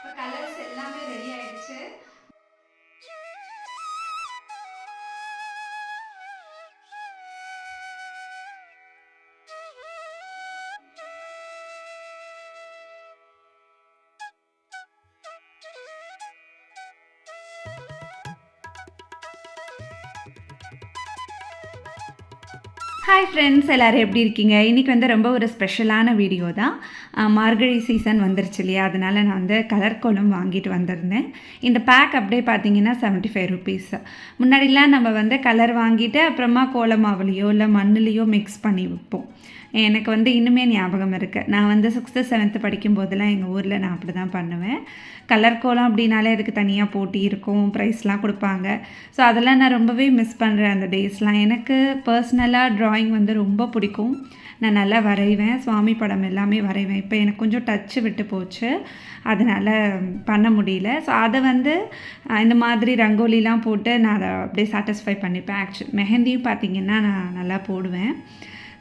இப்போ கலர்ஸ் எல்லாமே ரெடி ஆயிடுச்சு. ஹாய் ஃப்ரெண்ட்ஸ் எல்லோரும் எப்படி இருக்கீங்க? இன்றைக்கி வந்து ரொம்ப ஒரு ஸ்பெஷலான வீடியோ தான். மார்கழி சீசன் வந்துருச்சு இல்லையா? அதனால் நான் வந்து கலர் கோலம் வாங்கிட்டு வந்திருந்தேன். இந்த பேக் அப்படியே பார்த்தீங்கன்னா செவன்ட்டி ஃபைவ் ருபீஸ் முன்னாடிலாம் நம்ம வந்து கலர் வாங்கிட்டு அப்புறமா கோலம் மாவுலேயோ இல்லை மண்ணுலேயோ மிக்ஸ் பண்ணி வைப்போம். எனக்கு வந்து இன்னுமே ஞாபகம் இருக்குது நான் வந்து சிக்ஸ்த்து செவன்த்து படிக்கும் போதெல்லாம் எங்கள் ஊரில் நான் அப்படி தான் பண்ணுவேன் கலர் கோலம் அப்படின்னாலே அதுக்கு தனியாக போட்டி இருக்கும் ப்ரைஸ்லாம் கொடுப்பாங்க. ஸோ அதெல்லாம் நான் ரொம்பவே மிஸ் பண்ணுறேன் அந்த டேஸ்லாம் எனக்கு பர்சனலாக ட்ராயிங் வந்து ரொம்ப பிடிக்கும். நான் நல்லா வரைவேன். சுவாமி படம் எல்லாமே வரைவேன். இப்போ எனக்கு கொஞ்சம் டச்சு விட்டு போச்சு. அதனால் பண்ண முடியல. ஸோ அதை வந்து இந்த மாதிரி ரங்கோலிலாம் போட்டு நான் அதை அப்படியே சாட்டிஸ்ஃபை பண்ணிப்பேன். ஆக்சுவல் மெஹந்தியும் பார்த்தீங்கன்னா நான் நல்லா போடுவேன்.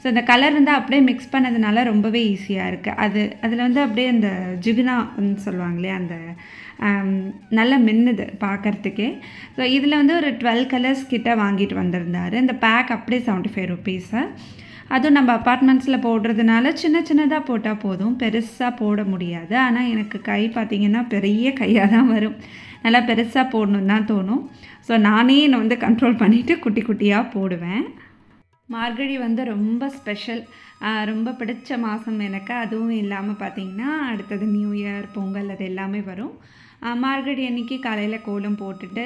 ஸோ இந்த கலர் வந்து அப்படியே மிக்ஸ் பண்ணதுனால ரொம்பவே ஈஸியாக இருக்குது அது அதில் வந்து அப்படியே அந்த ஜிகுனான்னு சொல்லுவாங்களே அந்த நல்ல நல்லா மின்னுது பார்க்கறதுக்கே ஸோ இதில் வந்து ஒரு டுவெல் கலர்ஸ் கிட்ட வாங்கிட்டு வந்திருந்தாரு. இந்த பேக் அப்படியே செவன்ட்டி ஃபைவ் ருபீஸு அதுவும் நம்ம அப்பார்ட்மெண்ட்ஸில் போடுறதுனால சின்ன சின்னதாக போட்டால் போதும். பெருசாக போட முடியாது. ஆனால் எனக்கு கை பார்த்திங்கன்னா பெரிய கையாக தான் வரும். நல்லா பெருசாக போடணுன்னு தான் தோணும். ஸோ நானே என்னை வந்து கண்ட்ரோல் பண்ணிவிட்டு குட்டி குட்டியாக போடுவேன். மார்கழி வந்து ரொம்ப ஸ்பெஷல் ரொம்ப பிடிச்ச மாதம் எனக்கு. அதுவும் இல்லாமல் பார்த்தீங்கன்னா அடுத்தது நியூ இயர் பொங்கல் அது எல்லாமே வரும். மார்கழி அன்னைக்கு காலையில் கோலம் போட்டுட்டு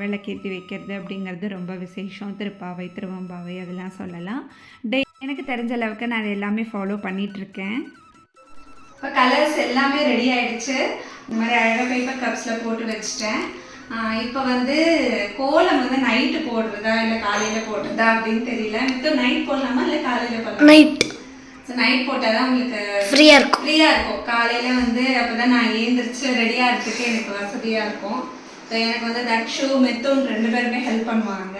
விளக்கேற்றி வைக்கிறது அப்படிங்கிறது ரொம்ப விசேஷம். திருப்பாவை திருவம்பாவை அதெல்லாம் சொல்லலாம். டே எனக்கு தெரிஞ்ச அளவுக்கு நான் எல்லாமே ஃபாலோ பண்ணிகிட்ருக்கேன் இப்போ கலர்ஸ் எல்லாமே ரெடி ஆயிடுச்சு. இந்த மாதிரி அழகாக பேப்பர் கப்ஸில் போட்டு வச்சுட்டேன். இப்போ வந்து கோலம் வந்து நைட்டு போடுறதா இல்லை காலையில் போடுறதா அப்படின்னு தெரியல. இப்போ நைட் போடலாமா இல்லை காலையில் போடலாமா? நைட் ஸோ நைட் போட்டால் தான் உங்களுக்கு ஃப்ரீயாக இருக்கும். ஃப்ரீயாக இருக்கும். காலையில் வந்து அப்போ தான் நான் ஏந்திரிச்சு ரெடியாக இருக்கிறதுக்கு எனக்கு வசதியாக இருக்கும். ஸோ எனக்கு வந்து தக்ஷு மெத்துன் ரெண்டு பேருமே ஹெல்ப் பண்ணுவாங்க.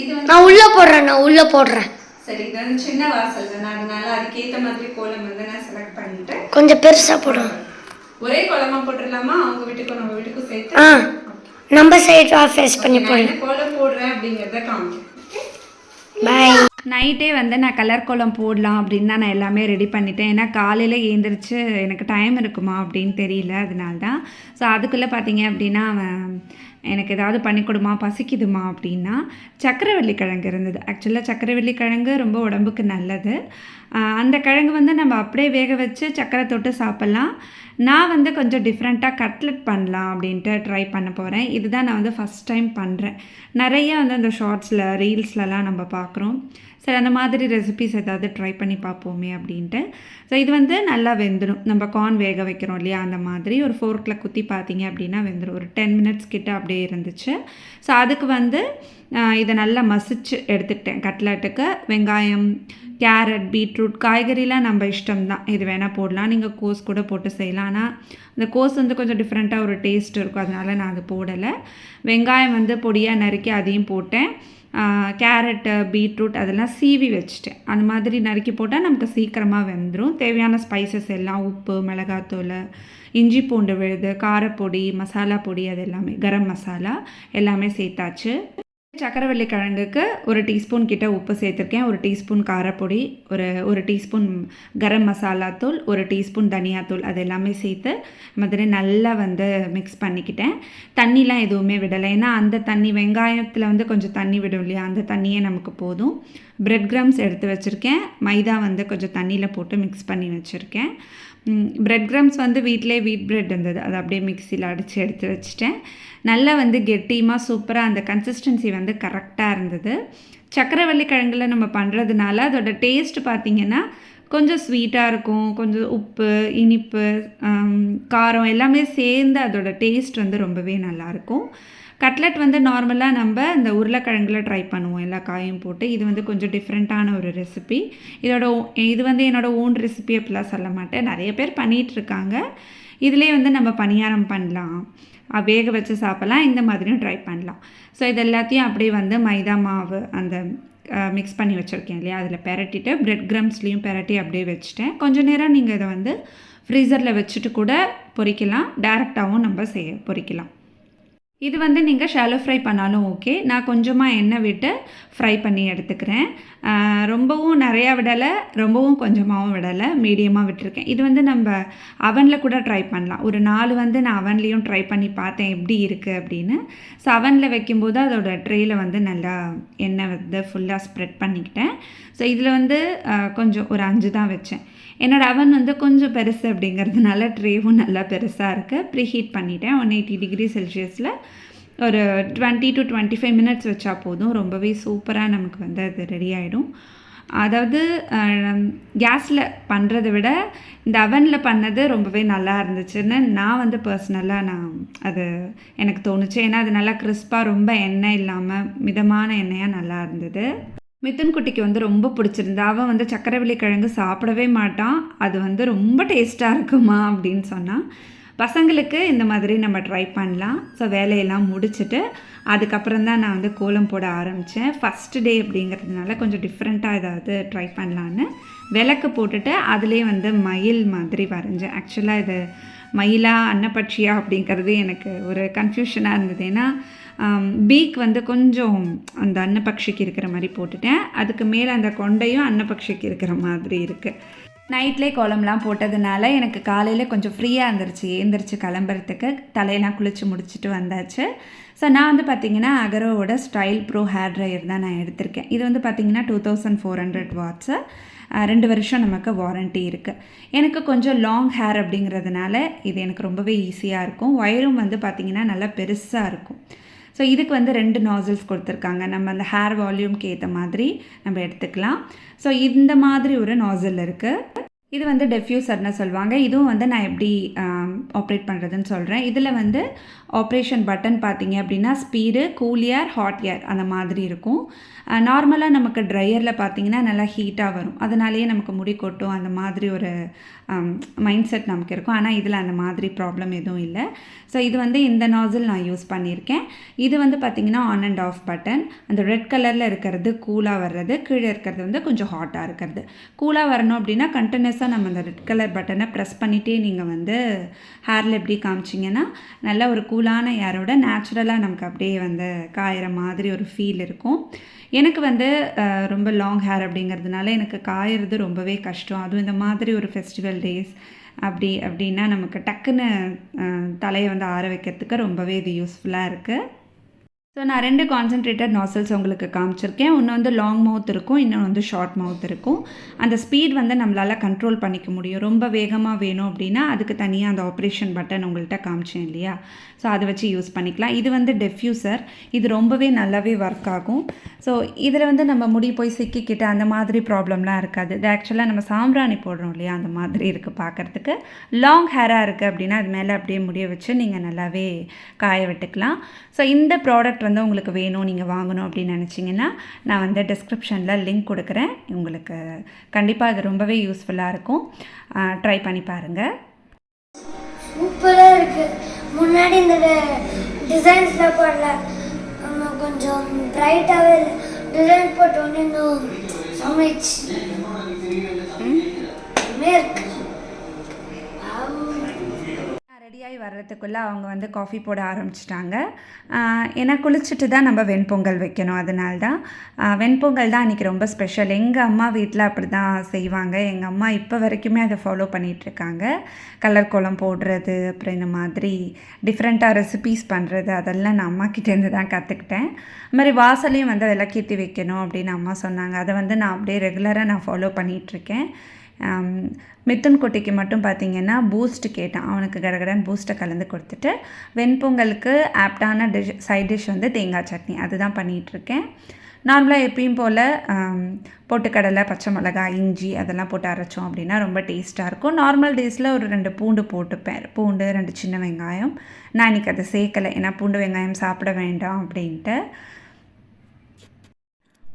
இது வந்து நான் உள்ளே போடுறேன் நான் உள்ளே போடுறேன். சரி இது வந்து சின்ன வாசல் தானே. அதனால அதுக்கேற்ற மாதிரி கோலம் வந்து நான் செலக்ட் பண்ணிட்டு கொஞ்சம் பெருசாக போடுவேன் ஒரே கோலமா போட்டுடலாமா அவங்க வீட்டுக்கும் நம்ம வீட்டுக்கும் சேர்த்து? ஆ நம்ம சைட் ஃபேஸ் பண்ணி போடுறேன் கோலம் போடுறேன் அப்படிங்கிறத காமிக்கிறேன். பாய் நைட்டே வந்து நான் கலர் கோலம் போடலாம் அப்படின்னு தான் நான் எல்லாமே ரெடி பண்ணிட்டேன். ஏன்னா காலையில் எழுந்திரிச்சு எனக்கு டைம் இருக்குமா அப்படின்னு தெரியல அதனால தான் ஸோ அதுக்குள்ளே பார்த்தீங்க அப்படின்னா அவன் எனக்கு ஏதாவது பண்ணி கொடுமா பசிக்குதுமா அப்படின்னா சக்கரவள்ளி கிழங்கு இருந்தது. ஆக்சுவலாக சக்கரவள்ளி கிழங்கு ரொம்ப உடம்புக்கு நல்லது. அந்த கிழங்கு வந்து நம்ம அப்படியே வேக வச்சு சக்கரை தொட்டு சாப்பிட்லாம். நான் வந்து கொஞ்சம் டிஃப்ரெண்ட்டாக கட்லெட் பண்ணலாம் அப்படின்ட்டு ட்ரை பண்ண போகிறேன் இதுதான் நான் வந்து ஃபஸ்ட் டைம் பண்ணுறேன் நிறைய வந்து அந்த ஷார்ட்ஸில் ரீல்ஸ்லலாம் நம்ம பார்க்குறோம். சரி அந்த மாதிரி ரெசிபிஸ் ஏதாவது ட்ரை பண்ணி பார்ப்போமே அப்படின்ட்டு. ஸோ இது வந்து நல்லா வெந்துடும் நம்ம கார்ன் வேக வைக்கிறோம் இல்லையா? அந்த மாதிரி ஒரு ஃபோர்க்கில் குத்தி பார்த்தீங்க அப்படின்னா வெந்துடும் ஒரு டென் மினிட்ஸ் கிட்ட அப்படியே இருந்துச்சு. ஸோ அதுக்கு வந்து இதை நல்லா மசிச்சு எடுத்துக்கிட்டேன். கட்லெட்டுக்கு வெங்காயம் கேரட் பீட்ரூட் காய்கறிலாம் நம்ம இஷ்டம் தான் இது வேணால் போடலாம். நீங்கள் கோஸ் கூட போட்டு செய்யலாம். ஆனால் அந்த கோஸ் வந்து கொஞ்சம் டிஃப்ரெண்ட்டாக ஒரு டேஸ்ட் இருக்கும். அதனால நான் அது போடலை. வெங்காயம் வந்து பொடியாக நறுக்கி அதையும் போட்டேன். கேரட்டு பீட்ரூட் அதெல்லாம் சீவி வச்சுட்டேன். அந்த மாதிரி நறுக்கி போட்டால் நமக்கு சீக்கிரமாக வெந்துடும் தேவையான ஸ்பைசஸ் எல்லாம் உப்பு மிளகாத்தூள் இஞ்சி பூண்டு விழுது காரப்பொடி மசாலா பொடி அது எல்லாமே கரம் மசாலா எல்லாமே சேர்த்தாச்சு. சக்கரவள்ளி கிழங்குக்கு ஒரு டீஸ்பூன் கிட்ட உப்பு சேர்த்துருக்கேன். ஒரு டீஸ்பூன் காரப்பொடி ஒரு ஒரு டீஸ்பூன் கரம் மசாலா தூள் ஒரு டீஸ்பூன் தனியாத்தூள் அது எல்லாமே சேர்த்து மாதிரி நல்லா வந்து மிக்ஸ் பண்ணிக்கிட்டேன். தண்ணிலாம் எதுவுமே விடலை. ஏன்னா அந்த தண்ணி வெங்காயத்தில் வந்து கொஞ்சம் தண்ணி விடும் இல்லையா? அந்த தண்ணியே நமக்கு போதும். பிரெட் கிரம்ஸ் எடுத்து வச்சுருக்கேன். மைதா வந்து கொஞ்சம் தண்ணியில் போட்டு மிக்ஸ் பண்ணி வச்சுருக்கேன். பிரெட் கிரம்ஸ் வந்து வீட்டிலே வீட் பிரெட் இருந்தது. அதை அப்படியே மிக்சியில் அடித்து எடுத்து வச்சுட்டேன். நல்லா வந்து கெட்டியமாக சூப்பராக அந்த கன்சிஸ்டன்சி வந்து கரெக்டாக இருந்தது. சக்கரவள்ளி கிழங்குல நம்ம பண்ணுறதுனால அதோட டேஸ்ட் பார்த்திங்கன்னா கொஞ்சம் ஸ்வீட்டாக இருக்கும். கொஞ்சம் உப்பு இனிப்பு காரம் எல்லாமே சேர்ந்து அதோட டேஸ்ட் வந்து ரொம்பவே நல்லாயிருக்கும் கட்லெட் வந்து நார்மலாக நம்ம இந்த உருளைக்கிழங்குல ட்ரை பண்ணுவோம். எல்லா காயும் போட்டு இது வந்து கொஞ்சம் டிஃப்ரெண்ட்டான ஒரு ரெசிபி இதோட இது வந்து என்னோடய ஓன் ரெசிபி அப்படிலாம் சொல்ல மாட்டேன். நிறைய பேர் பண்ணிகிட்டு இருக்காங்க இதுலேயே வந்து நம்ம பணியாரம் பண்ணலாம். வேக வச்சு சாப்பிட்லாம் இந்த மாதிரியும் ட்ரை பண்ணலாம். ஸோ இது எல்லாத்தையும் அப்படியே வந்து மைதா மாவு அந்த மிக்ஸ் பண்ணி வச்சுருக்கேன் இல்லையா? அதில் பெரட்டிட்டு ப்ரெட் கிரம்ஸ்லேயும் பெரட்டி அப்படியே வச்சுட்டேன். கொஞ்ச நேரம் நீங்கள் இதை வந்து ஃப்ரீசரில் வச்சுட்டு கூட பொறிக்கலாம். டேரெக்டாகவும் நம்ம செய்ய பொறிக்கலாம். இது வந்து நீங்கள் ஷாலோ ஃப்ரை பண்ணாலும் ஓகே நான் கொஞ்சமாக எண்ணெய் விட்டு ஃப்ரை பண்ணி எடுத்துக்கிறேன். ரொம்பவும் நிறையா விடலை ரொம்பவும் கொஞ்சமாகவும் விடலை மீடியமாக விட்டுருக்கேன். இது வந்து நம்ம அவனில் கூட ட்ரை பண்ணலாம். ஒரு நாலு வந்து நான் அவன்லேயும் ட்ரை பண்ணி பார்த்தேன் எப்படி இருக்குது அப்படின்னு. ஸோ அவனில் வைக்கும்போது அதோட ட்ரேயில் வந்து நல்லா எண்ணெய் வந்து ஃபுல்லாக ஸ்ப்ரெட் பண்ணிக்கிட்டேன். ஸோ இதில் வந்து கொஞ்சம் ஒரு அஞ்சு தான் வச்சேன். என்னோடய அவன் வந்து கொஞ்சம் பெருசு அப்படிங்கிறதுனால ட்ரேவும் நல்லா பெருசாக இருக்குது ப்ரீ ஹீட் பண்ணிட்டேன். ஒன் எயிட்டி டிகிரி செல்சியஸில் ஒரு twenty to twenty five minutes வச்சா போதும். ரொம்பவே சூப்பராக நமக்கு வந்து அது ரெடி ஆகிடும் அதாவது கேஸில் பண்ணுறதை விட இந்த அவனில் பண்ணது ரொம்பவே நல்லா இருந்துச்சுன்னு நான் வந்து பர்சனலாக நான் அது எனக்கு தோணுச்சு. ஏன்னா அது நல்லா கிறிஸ்பாக ரொம்ப எண்ணெய் இல்லாமல் மிதமான எண்ணெயாக நல்லா இருந்தது. மிதுன் குட்டிக்கு வந்து ரொம்ப பிடிச்சிருந்தா அவன் வந்து சக்கரவள்ளி கிழங்கு சாப்பிடவே மாட்டான். அது வந்து ரொம்ப டேஸ்ட்டாக இருக்குமா அப்படின்னு சொன்னான் பசங்களுக்கு இந்த மாதிரி நம்ம ட்ரை பண்ணலாம். ஸோ வேலையெல்லாம் முடிச்சுட்டு அதுக்கப்புறம் தான் நான் வந்து கோலம் போட ஆரம்பித்தேன் ஃபஸ்ட்டு டே அப்படிங்கிறதுனால கொஞ்சம் டிஃப்ரெண்ட்டாக ஏதாவது ட்ரை பண்ணலான்னு விளக்கு போட்டுட்டு அதுலேயே வந்து மயில் மாதிரி வரைஞ்சேன். ஆக்சுவலாக இது மயிலா அன்னப்பட்சியா அப்படிங்கிறது எனக்கு ஒரு கன்ஃபியூஷனாக இருந்தது. ஏன்னா பீக் வந்து கொஞ்சம் அந்த அன்னப்பக்ஷிக்கு இருக்கிற மாதிரி போட்டுட்டேன். அதுக்கு மேலே அந்த கொண்டையும் அன்னப்பக்ஷிக்கு இருக்கிற மாதிரி இருக்குது நைட்லேயே கோலம்லாம் போட்டதுனால எனக்கு காலையில் கொஞ்சம் ஃப்ரீயாக இருந்துருச்சு. ஏந்திரிச்சு கிளம்புறதுக்கு தலையெல்லாம் குளித்து முடிச்சுட்டு வந்தாச்சு. ஸோ நான் வந்து பார்த்திங்கன்னா அகரோவோட ஸ்டைல் ப்ரோ ஹேர் ட்ரையர் தான் நான் எடுத்திருக்கேன். இது வந்து பார்த்திங்கன்னா two thousand four hundred watts. ரெண்டு வருஷம் நமக்கு வாரண்ட்டி இருக்குது எனக்கு கொஞ்சம் லாங் ஹேர் அப்படிங்கிறதுனால இது எனக்கு ரொம்பவே ஈஸியாக இருக்கும். ஒயரும் வந்து பார்த்திங்கன்னா நல்லா பெருசாக இருக்கும். ஸோ இதுக்கு வந்து ரெண்டு நாசில்ஸ் கொடுத்துருக்காங்க. நம்ம அந்த ஹேர் வால்யூம்க்கு ஏற்ற மாதிரி நம்ம எடுத்துக்கலாம். ஸோ இந்த மாதிரி ஒரு நாசில் இருக்குது இது வந்து டெஃப்யூசர்னு சொல்லுவாங்க. இதுவும் வந்து நான் எப்படி ஆப்ரேட் பண்ணுறதுன்னு சொல்கிறேன் இதில் வந்து ஆப்ரேஷன் பட்டன் பார்த்தீங்க அப்படின்னா speed cool air hot air அந்த மாதிரி இருக்கும். நார்மலாக நமக்கு ட்ரையரில் பார்த்தீங்கன்னா நல்லா ஹீட்டாக வரும். அதனாலேயே நமக்கு முடி கொட்டும் அந்த மாதிரி ஒரு மைண்ட் செட் நமக்கு இருக்கும். ஆனால் இதில் அந்த மாதிரி ப்ராப்ளம் எதுவும் இல்லை. ஸோ இது வந்து இந்த நாசில் நான் யூஸ் பண்ணியிருக்கேன். இது வந்து பார்த்திங்கன்னா ஆன் அண்ட் ஆஃப் பட்டன் அந்த ரெட் கலரில் இருக்கிறது கூலாக வர்றது. கீழே இருக்கிறது வந்து கொஞ்சம் ஹாட்டாக இருக்கிறது. கூலாக வரணும் அப்படின்னா கண்டினியூஸாக நம்ம அந்த ரெட் கலர் பட்டனை ப்ரெஸ் பண்ணிகிட்டே நீங்கள் வந்து ஹேரில் எப்படி காமிச்சிங்கன்னா நல்ல ஒரு கூலான ஏரோட நேச்சுரலாக நமக்கு அப்படியே வந்து காயிற மாதிரி ஒரு ஃபீல் இருக்கும். எனக்கு வந்து ரொம்ப லாங் ஹேர் அப்படிங்கிறதுனால எனக்கு காயறது ரொம்பவே கஷ்டம். அதுவும் இந்த மாதிரி ஒரு ஃபெஸ்டிவல் டேஸ் அப்படி அப்படின்னா நமக்கு டக்குன்னு தலையை வந்து ஆற வைக்கிறதுக்கு ரொம்பவே இது யூஸ்ஃபுல்லாக இருக்குது ஸோ நான் ரெண்டு கான்சென்ட்ரேட்டட் நாசல்ஸ் உங்களுக்கு காமிச்சிருக்கேன். ஒன்று வந்து லாங் மவுத் இருக்கும் இன்னொன்று வந்து ஷார்ட் மவுத் இருக்கும். அந்த ஸ்பீட் வந்து நம்மளால் கண்ட்ரோல் பண்ணிக்க முடியும். ரொம்ப வேகமாக வேணும் அப்படின்னா அதுக்கு தனியாக அந்த ஆப்ரேஷன் பட்டன் உங்கள்கிட்ட காமிச்சேன் இல்லையா? ஸோ அதை வச்சு யூஸ் பண்ணிக்கலாம். இது வந்து டெஃப்யூசர் இது ரொம்பவே நல்லாவே ஒர்க் ஆகும். ஸோ இதில் வந்து நம்ம முடி போய் சிக்கிக்கிட்டு அந்த மாதிரி ப்ராப்ளம்லாம் இருக்காது. இது ஆக்சுவலாக நம்ம சாம்பிராணி போடுறோம் இல்லையா? அந்த மாதிரி இருக்குது பார்க்குறதுக்கு லாங் ஹேராக இருக்குது அப்படின்னா அது மேலே அப்படியே முடிய வச்சு நீங்கள் நல்லாவே காய விட்டுக்கலாம். ஸோ இந்த ப்ராடக்ட் வந்து உங்களுக்கு வேணும் நீங்கள் வாங்கணும் அப்படின்னு நினச்சிங்கன்னா நான் வந்து டிஸ்கிரிப்ஷனில் லிங்க் கொடுக்குறேன். உங்களுக்கு கண்டிப்பாக அது ரொம்பவே யூஸ்ஃபுல்லாக இருக்கும். ட்ரை பண்ணி பாருங்கள் சூப்பராக இருக்கு. முன்னாடி இந்த டிசைன்ஸ்லாம் ஆமா, கொஞ்சம் பிரைட்டாகவே டிசைன் போட்டோன்னே இன்னும் சமைச்சு இருக்கு. ரெடியாகி வர்றதுக்குள்ளே அவங்க வந்து காஃபி போட ஆரம்பிச்சிட்டாங்க. ஏன்னா குளிச்சுட்டு தான் நம்ம வெண்பொங்கல் வைக்கணும். அதனால தான் வெண்பொங்கல் தான் அன்றைக்கி ரொம்ப ஸ்பெஷல் எங்கள் அம்மா வீட்டில் அப்படி தான் செய்வாங்க. எங்கள் அம்மா இப்போ வரைக்குமே அதை ஃபாலோ பண்ணிகிட்ருக்காங்க கலர் கோலம் போடுறது அப்புறம் இந்த மாதிரி டிஃப்ரெண்ட்டாக ரெசிபீஸ் பண்ணுறது அதெல்லாம் நான் அம்மாக்கிட்டேருந்து தான் கற்றுக்கிட்டேன் அது மாதிரி வாசலையும் வந்து விளக்கேற்றி வைக்கணும் அப்படின்னு அம்மா சொன்னாங்க. அதை வந்து நான் அப்படியே ரெகுலராக நான் ஃபாலோ பண்ணிகிட்ருக்கேன் ஆம், மிதுன் குட்டிக்கு மட்டும் பார்த்தீங்கன்னா பூஸ்ட் கேட்டான். அவனுக்கு கடகடன் பூஸ்ட்டை கலந்து கொடுத்துட்டு வெண்பொங்கலுக்கு ஆப்டான டிஷ் சைட் டிஷ் வந்து தேங்காய் சட்னி. அதுதான் பண்ணிகிட்ருக்கேன். நார்மலாக எப்பயும் போல் பொட்டுக்கடலை பச்சை மிளகாய் இஞ்சி அதெல்லாம் போட்டு அரைச்சோம் அப்படின்னா ரொம்ப டேஸ்ட்டாக இருக்கும். நார்மல் டேஸில் ஒரு ரெண்டு பூண்டு போட்டுப்பேன். பூண்டு ரெண்டு சின்ன வெங்காயம். நான் இன்றைக்கி அதை சேர்க்கலை. ஏன்னா பூண்டு வெங்காயம் சாப்பிட வேண்டாம் அப்படின்ட்டு.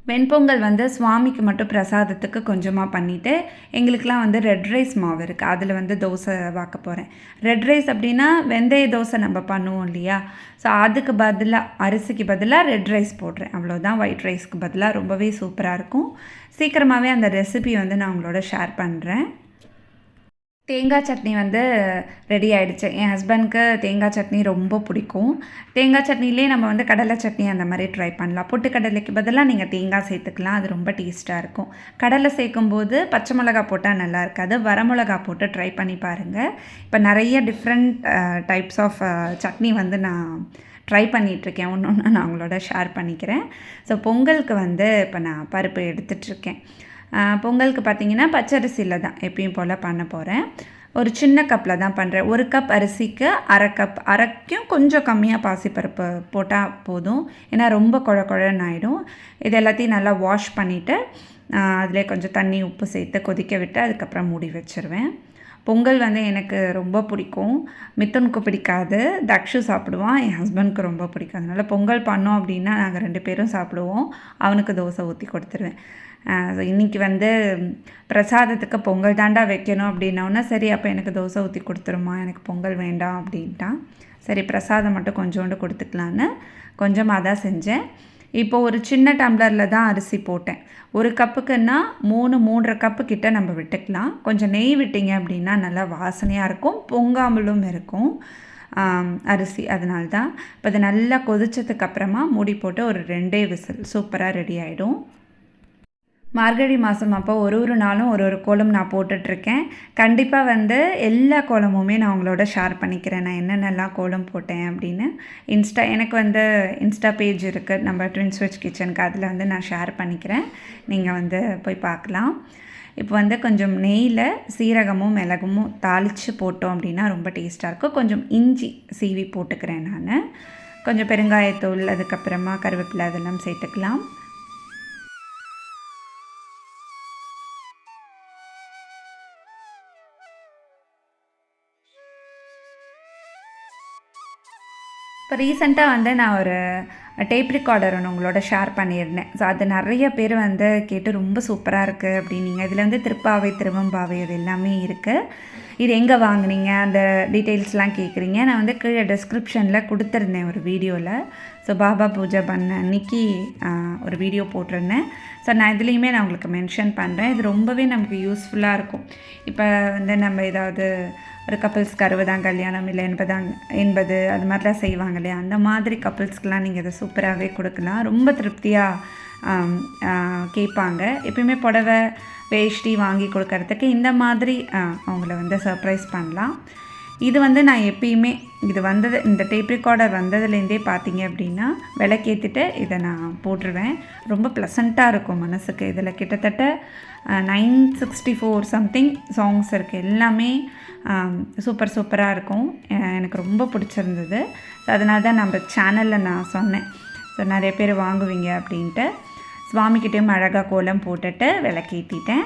வெண்பொங்கல் வந்து சுவாமிக்கு மட்டும் பிரசாதத்துக்கு கொஞ்சமாக பண்ணிவிட்டு எங்களுக்கெலாம் வந்து ரெட் ரைஸ் மாவு இருக்குது அதில் வந்து தோசை பார்க்க போகிறேன் ரெட் ரைஸ் அப்படின்னா வெந்தய தோசை நம்ம பண்ணுவோம் இல்லையா? ஸோ அதுக்கு பதிலாக அரிசிக்கு பதிலாக ரெட் ரைஸ் போடுறேன். அவ்வளோதான் ஒயிட் ரைஸ்க்கு பதிலாக ரொம்பவே சூப்பராக இருக்கும். சீக்கிரமாகவே அந்த ரெசிபி வந்து நான் உங்களோட ஷேர் பண்ணுறேன் தேங்காய் சட்னி வந்து ரெடி ஆகிடுச்சு என் ஹஸ்பண்ட்க்கு தேங்காய் சட்னி ரொம்ப பிடிக்கும். தேங்காய் சட்னிலே நம்ம வந்து கடலை சட்னி அந்த மாதிரி ட்ரை பண்ணலாம். பொட்டுக்கடலைக்கு பதிலாக நீங்கள் தேங்காய் சேர்த்துக்கலாம். அது ரொம்ப டேஸ்ட்டாக இருக்கும். கடலை சேர்க்கும்போது பச்சை மிளகா போட்டால் நல்லா இருக்காது. வரமிளகா போட்டு ட்ரை பண்ணி பாருங்கள் இப்போ நிறைய டிஃப்ரெண்ட் டைப்ஸ் ஆஃப் சட்னி வந்து நான் ட்ரை பண்ணிகிட்ருக்கேன் ஒன்று ஒன்று நான் உங்களோட ஷேர் பண்ணிக்கிறேன். ஸோ பொங்கலுக்கு வந்து இப்போ நான் பருப்பு எடுத்துகிட்ருக்கேன் பொங்கலுக்கு பார்த்தீங்கன்னா பச்சரிசியில் தான். எப்பயும் போல் பண்ண போகிறேன் ஒரு சின்ன கப்பில் தான் பண்ணுறேன் ஒரு கப் அரிசிக்கு அரை கப் அரைக்கும் கொஞ்சம் கம்மியாக பாசிப்பருப்பு போட்டால் போதும். ஏன்னா ரொம்ப குழ குழன்னு ஆகிடும் இது எல்லாத்தையும் நல்லா வாஷ் பண்ணிவிட்டு அதிலே கொஞ்சம் தண்ணி உப்பு சேர்த்து கொதிக்க விட்டு அதுக்கப்புறம் மூடி வச்சுருவேன். பொங்கல் வந்து எனக்கு ரொம்ப பிடிக்கும். மித்தனுக்கு பிடிக்காது. தக்ஷு சாப்பிடுவான். என் ஹஸ்பண்ட்க்கு ரொம்ப பிடிக்கும். அதனால் பொங்கல் பண்ணோம் அப்படின்னா நாங்கள் ரெண்டு பேரும் சாப்பிடுவோம். அவனுக்கு தோசை ஊற்றி கொடுத்துருவேன். இன்றைக்கி வந்து பிரசாதத்துக்கு பொங்கல் தாண்டா வைக்கணும் அப்படின்னோன்னா சரி அப்போ எனக்கு தோசை ஊற்றி கொடுத்துருமா? எனக்கு பொங்கல் வேண்டாம் அப்படின்ட்டான். சரி பிரசாதம் மட்டும் கொஞ்சோண்டு கொடுத்துக்கலான்னு கொஞ்சமாக தான் செஞ்சேன். இப்போ ஒரு சின்ன டம்ளரில் தான் அரிசி போட்டேன். ஒரு கப்புக்குன்னா மூணு மூன்றரை கப்பு கிட்ட நம்ம விட்டுக்கலாம். கொஞ்சம் நெய் விட்டிங்க அப்படின்னா நல்லா வாசனையாக இருக்கும் பொங்காமலும் இருக்கும் அரிசி. அதனால்தான். இப்போ அது நல்லா கொதிச்சதுக்கு அப்புறமா மூடி போட்டு ஒரு ரெண்டே விசில் சூப்பராக ரெடி ஆகிடும் மார்கழி மாதம் அப்போ ஒரு ஒரு நாளும் ஒரு ஒரு கோலம் நான் போட்டுட்ருக்கேன். கண்டிப்பாக வந்து எல்லா கோலமுமே நான் உங்களோட ஷேர் பண்ணிக்கிறேன். நான் என்னென்னலாம் கோலம் போட்டேன் அப்படின்னு. இன்ஸ்டா எனக்கு வந்து இன்ஸ்டா பேஜ் இருக்குது நம்ம ட்வின் ஸ்விட்ச் கிச்சனுக்கு அதில் வந்து நான் ஷேர் பண்ணிக்கிறேன். நீங்கள் வந்து போய் பார்க்கலாம். இப்போ வந்து கொஞ்சம் நெய்யில் சீரகமும் மிளகமும் தாளித்து போட்டோம் அப்படின்னா ரொம்ப டேஸ்ட்டாக இருக்கும். கொஞ்சம் இஞ்சி சீவி போட்டுக்கிறேன் நான். கொஞ்சம் பெருங்காயத்தூள் அதுக்கப்புறமா கருவேப்பிலை அதெல்லாம் சேர்த்துக்கலாம். இப்போ ரீசெண்டாக வந்து நான் ஒரு டேப் ரெக்கார்டர் ஒன்று உங்களோட ஷேர் பண்ணியிருந்தேன். ஸோ அது நிறைய பேர் வந்து கேட்டு ரொம்ப சூப்பராக இருக்குது அப்படின்னீங்க. இதில் வந்து திருப்பாவை திருவம்பாவை அது எல்லாமே இருக்குது இது எங்கே வாங்குனீங்க? அந்த டீட்டெயில்ஸ்லாம் கேட்குறீங்க நான் வந்து கீழே டிஸ்கிரிப்ஷனில் கொடுத்துருந்தேன் ஒரு வீடியோவில் ஸோ பாபா பூஜை பண்ண அன்னைக்கு ஒரு வீடியோ போட்டிருந்தேன். ஸோ நான் இதுலேயுமே நான் உங்களுக்கு மென்ஷன் பண்ணுறேன் இது ரொம்பவே நமக்கு யூஸ்ஃபுல்லாக இருக்கும். இப்போ வந்து நம்ம ஏதாவது ஒரு கப்பிள்ஸ்க்கு அறுபதாம் கல்யாணம் இல்லை எண்பதாம் எண்பது அது மாதிரிலாம் செய்வாங்க இல்லையா? அந்த மாதிரி கப்பிள்ஸ்க்கெலாம் நீங்கள் இதை சூப்பராகவே கொடுக்கலாம். ரொம்ப திருப்தியாக கேட்பாங்க. எப்பயுமே புடவை வேஷ்டி வாங்கி கொடுக்கறதுக்கு இந்த மாதிரி அவங்கள வந்து சர்ப்ரைஸ் பண்ணலாம். இது வந்து நான் எப்பயுமே இது வந்தது இந்த டேப் ரெக்கார்டர் வந்ததுலேருந்தே பார்த்தீங்க அப்படின்னா விளக்கேற்றிட்டு இதை நான் போட்டுருவேன். ரொம்ப ப்ளசண்ட்டாக இருக்கும் மனசுக்கு. இதில் கிட்டத்தட்ட nine sixty four something songs இருக்குது எல்லாமே சூப்பர் சூப்பராக இருக்கும். எனக்கு ரொம்ப பிடிச்சிருந்தது. ஸோ அதனால தான் நம்ம சேனலில் நான் சொன்னேன். ஸோ நிறைய பேர் வாங்குவீங்க அப்படின்ட்டு. சுவாமிக்கிட்டேயும் அழகாக கோலம் போட்டுட்டு விளக்கேற்றிட்டேன்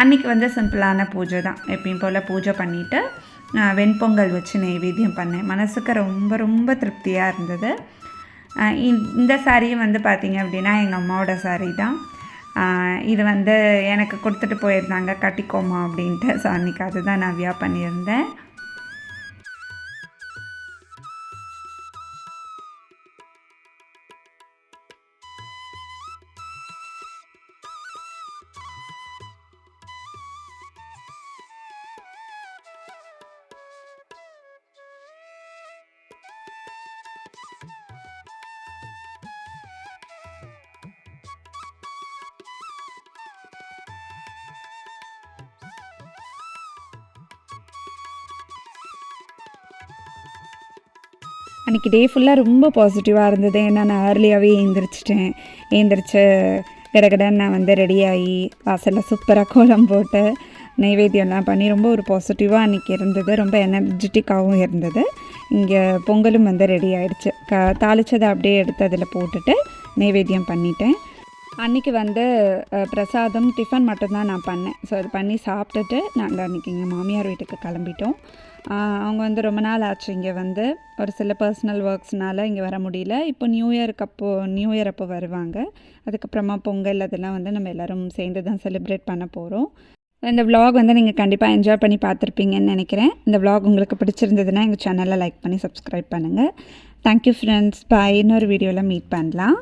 அன்றைக்கி வந்து சிம்பிளான பூஜை தான். எப்பயும் போல் பூஜை பண்ணிவிட்டு வெண்பொங்கல் வச்சு நைவேத்தியம் பண்ணேன். மனசுக்கு ரொம்ப ரொம்ப திருப்தியாக இருந்தது. இந்த சாரியும் வந்து பார்த்திங்க அப்படின்னா எங்கள் அம்மாவோட சாரீ தான். இது வந்து எனக்கு கொடுத்துட்டு போயிருந்தாங்க கட்டிக்கோமா அப்படின்ட்டு. ஸோ அன்றைக்கி அதுதான் நான் வியா பண்ணியிருந்தேன். அன்றைக்கி டே ஃபுல்லாக ரொம்ப பாசிட்டிவாக இருந்தது. ஏன்னா நான் ஏர்லியாகவே எழுந்திரிச்சிட்டேன் எழுந்திரிச்சு கடகடன் நான் வந்து ரெடியாகி வாசலில் சூப்பராக கோலம் போட்டு நைவேத்தியம்லாம் பண்ணி ரொம்ப ஒரு பாசிட்டிவாக அன்றைக்கி இருந்தது. ரொம்ப எனர்ஜெட்டிக்காகவும் இருந்தது. இங்கே பொங்கலும் வந்து ரெடி ஆகிடுச்சு க தாளித்ததை அப்படியே எடுத்து அதில் போட்டுட்டு நைவேத்தியம் பண்ணிட்டேன். அன்றைக்கி வந்து பிரசாதம் டிஃபன் மட்டும்தான் நான் பண்ணேன். ஸோ அது பண்ணி சாப்பிட்டுட்டு நாங்கள் அன்றைக்கி எங்கள் மாமியார் வீட்டுக்கு கிளம்பிட்டோம். அவங்க வந்து ரொம்ப நாள் ஆச்சு இங்கே வந்து. ஒரு சில பர்சனல் ஒர்க்ஸ்னால் இங்கே வர முடியல. இப்போ நியூ இயருக்கு அப்போ நியூ இயர் அப்போ வருவாங்க. அதுக்கப்புறமா பொங்கல் அதெல்லாம் வந்து நம்ம எல்லோரும் சேர்ந்து தான் செலிப்ரேட் பண்ண போகிறோம் இந்த விலாக் வந்து நீங்கள் கண்டிப்பாக என்ஜாய் பண்ணி பார்த்துருப்பீங்கன்னு நினைக்கிறேன். இந்த விலாக் உங்களுக்கு பிடிச்சிருந்ததுன்னா எங்கள் சேனலில் லைக் பண்ணி சப்ஸ்கிரைப் பண்ணுங்கள் தேங்க்யூ ஃப்ரெண்ட்ஸ் பாய் இன்னொரு வீடியோவில் மீட் பண்ணலாம்.